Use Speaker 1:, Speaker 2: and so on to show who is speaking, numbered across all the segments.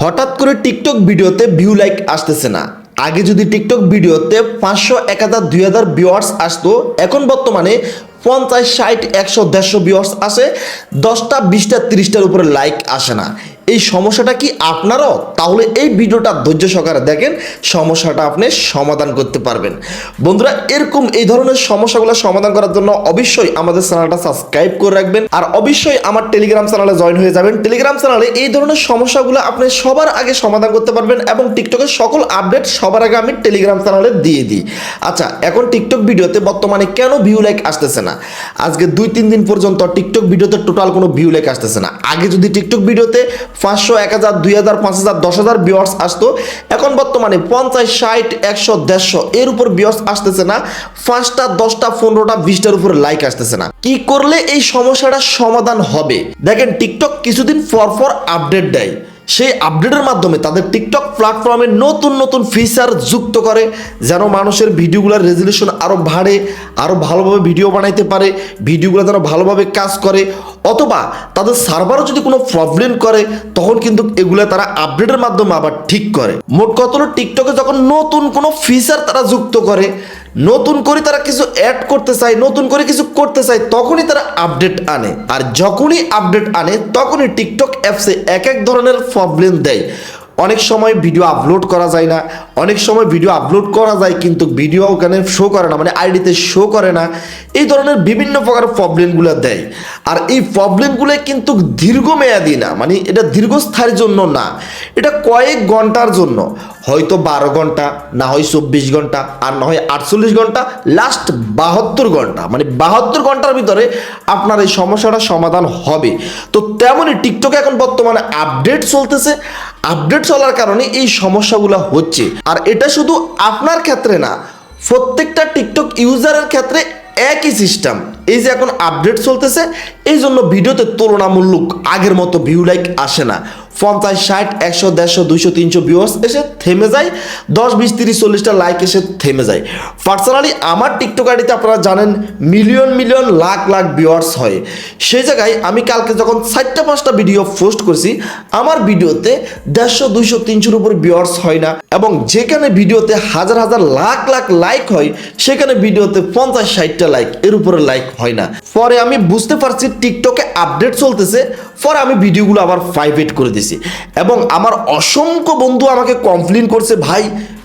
Speaker 1: হঠাৎ করে টিকটক ভিডিওতে ভিউ লাইক আসতেছে না। আগে যদি টিকটক ভিডিওতে পাঁচশো, এক হাজার, দুই হাজার ভিউয়ার্স আসতো, এখন বর্তমানে পঞ্চাশ, ষাট, একশো, দেড়শো ভিউয়ার্স আসে, দশটা, বিশটা, তিরিশটার উপরে লাইক আসে না। এই সমস্যাটা কি আপনারও? তাহলে এই ভিডিওটা ধৈর্য সহকারে দেখেন, সমস্যাটা আপনি সমাধান করতে পারবেন। বন্ধুরা, এরকম এই ধরনের সমস্যাগুলো সমাধান করার জন্য অবশ্যই আমাদের চ্যানেলটা সাবস্ক্রাইব করে রাখবেন। আর অবশ্যই আমার টেলিগ্রাম চ্যানেলে জয়েন হয়ে যাবেন। টেলিগ্রাম চ্যানেলে এই ধরনের সমস্যাগুলো আপনি সবার আগে সমাধান করতে পারবেন এবং টিকটকের সকল আপডেট সবার আগে আমি টেলিগ্রাম চ্যানেলে দিয়ে দিই। আচ্ছা এখন টিকটক ভিডিওতে বর্তমানে কেন ভিউ লাইক আসতেছে না? আজকে দুই তিন দিন পর্যন্ত টিকটক ভিডিওতে টোটাল কোনো ভিউ লাইক আসতেছে না। আগে যদি টিকটক ভিডিওতে পাঁচশো এক হাজার, দুই হাজার, পাঁচ হাজার, দশ হাজার বিয়ার্স আসতো। এখন বর্তমানে পঞ্চাশ, ষাট, একশো, দেড়শো, এর উপর বিয়ার্স আসতেছে না। পাঁচটা, দশটা, পনেরোটা, বিশটার উপর লাইক আসতেছে না। কি করলে এই সমস্যাটা সমাধান হবে? দেখেন টিকটক কিছুদিন পর পর আপডেট দেয়। সেই আপডেটের মাধ্যমে তাদের টিকটক প্ল্যাটফর্মে নতুন নতুন ফিচার যুক্ত করে, যেন মানুষের ভিডিওগুলোর রেজলিউশন আরও বাড়ে আরও ভালোভাবে ভিডিও বানাইতে পারে, ভিডিওগুলো যেন ভালোভাবে কাজ করে। অথবা তাদের সার্ভারও যদি কোনো প্রবলেম করে, তখন কিন্তু এগুলো তারা আপডেটের মাধ্যমে আবার ঠিক করে। মোট কত টিকটকে যখন নতুন কোনো ফিচার তারা যুক্ত করে নতুন করে তারা কিছু অ্যাড করতে চায়, নতুন করে কিছু করতে চায়, তখনই তারা আপডেট আনে। আর যখনই আপডেট আনে, তখনই টিকটক অ্যাপসে এক এক ধরনের প্রবলেম দেয়। অনেক সময় ভিডিও আপলোড করা যায় না, অনেক সময় ভিডিও আপলোড করা যায় কিন্তু ভিডিও ওখানে শো করে না মানে আইডিতে শো করে না। এই ধরনের বিভিন্ন প্রকার প্রবলেমগুলো দেয়। আর এই প্রবলেমগুলো কিন্তু দীর্ঘমেয়াদী না মানে এটা দীর্ঘস্থায়ীর জন্য না। এটা কয়েক ঘণ্টার জন্য। হয়তো বারো ঘণ্টা, না হয় চব্বিশ ঘণ্টা, আর না হয় আটচল্লিশ ঘণ্টা লাস্ট বাহাত্তর ঘণ্টা। মানে বাহাত্তর ঘণ্টার ভিতরে আপনার এই সমস্যাটা সমাধান হবে। তো তেমনই টিকটকে এখন বর্তমানে আপডেট চলতেছে। আপডেট চলার কারণে এই সমস্যাগুলো হচ্ছে। আর এটা শুধু আপনার ক্ষেত্রে না, প্রত্যেকটা টিকটক ইউজারের ক্ষেত্রে একই সিস্টেম এই যে এখন আপডেট চলতেছে এই জন্য ভিডিওতে তুলনামূলক আগের মতো ভিউ লাইক আসে না। পঞ্চাশ, ষাট, একশো, দেড়শো, দুইশো, তিনশো ভিউয়ার্স এসে থেমে যায়। দশ, বিশ, তিরিশ, চল্লিশটা লাইক এসে থেমে যায়। পার্সোনালি আমার টিকটক আইডিতে আপনারা জানেন million million lakh lakh viewers হয়। সেই জায়গায় আমি কালকে যখন চারটা, পাঁচটা ভিডিও পোস্ট করছি, আমার ভিডিওতে দেড়শো, দুইশো, তিনশোর উপর ভিউয়ার্স হয় না। এবং যেখানে ভিডিওতে হাজার হাজার, লাখ লাখ লাইক হয়, সেখানে ভিডিওতে পঞ্চাশ, ষাটটা লাইক এর উপরে লাইক হয় না। পরে আমি বুঝতে পারছি টিকটকে আপডেট চলতেছে। পরে আমি ভিডিওগুলো আবার প্রাইভেট করে দিছি এবং আমার অসংখ্য বন্ধু আমাকে কমপ্লেন করছে, ভাই,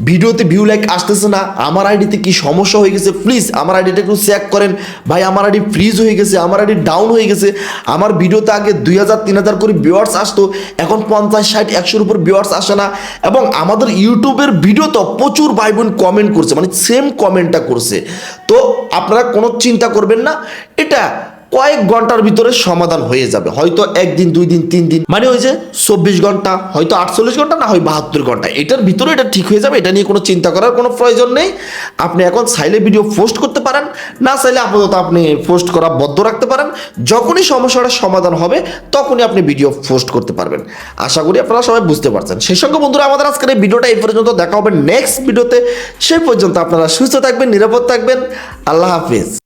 Speaker 1: ভিডিওতে ভিউ লাইক আসতেছে না, আমার আইডিতে কি সমস্যা হয়ে গেছে? প্লিজ আমার আইডিটা একটু চেক করেন। ভাই, আমার আইডি ফ্রিজ হয়ে গেছে, আমার আইডি ডাউন হয়ে গেছে। আমার ভিডিওতে আগে দুই হাজার, তিন হাজার করে ভিউয়ার্স আসতো, এখন পঞ্চাশ, ষাট, একশোর উপর ভিউয়ার্স আসে না। এবং আমাদের ইউটিউবের ভিডিওতে প্রচুর ভাই বোন কমেন্ট করছে মানে সেম কমেন্টটা করছে। তো আপনারা কোনো চিন্তা করবেন না, এটা কয়েক ঘণ্টার ভিতরে সমাধান হয়ে যাবে। হয়তো একদিন, দুই দিন, তিন দিন মানে ওই যে চব্বিশ ঘণ্টা, হয়তো আটচল্লিশ ঘণ্টা, না হয় বাহাত্তর ঘণ্টা। এটার ভিতরে এটা ঠিক হয়ে যাবে, এটা নিয়ে কোনো চিন্তা করার কোনো প্রয়োজন নেই। আপনি এখন চাইলে ভিডিও পোস্ট করতে পারেন, না চাইলে আপাতত আপনি পোস্ট করা বদ্ধ রাখতে পারেন। যখনই সমস্যাটার সমাধান হবে, তখনই আপনি ভিডিও পোস্ট করতে পারবেন। আশা করি আপনারা সবাই বুঝতে পারছেন। সেই সঙ্গে বন্ধুরা, আমাদের আজকের এই ভিডিওটা এই পর্যন্ত, দেখা হবে নেক্সট ভিডিওতে সেই পর্যন্ত আপনারা সুস্থ থাকবেন, নিরাপদ থাকবেন। আল্লাহ হাফিজ।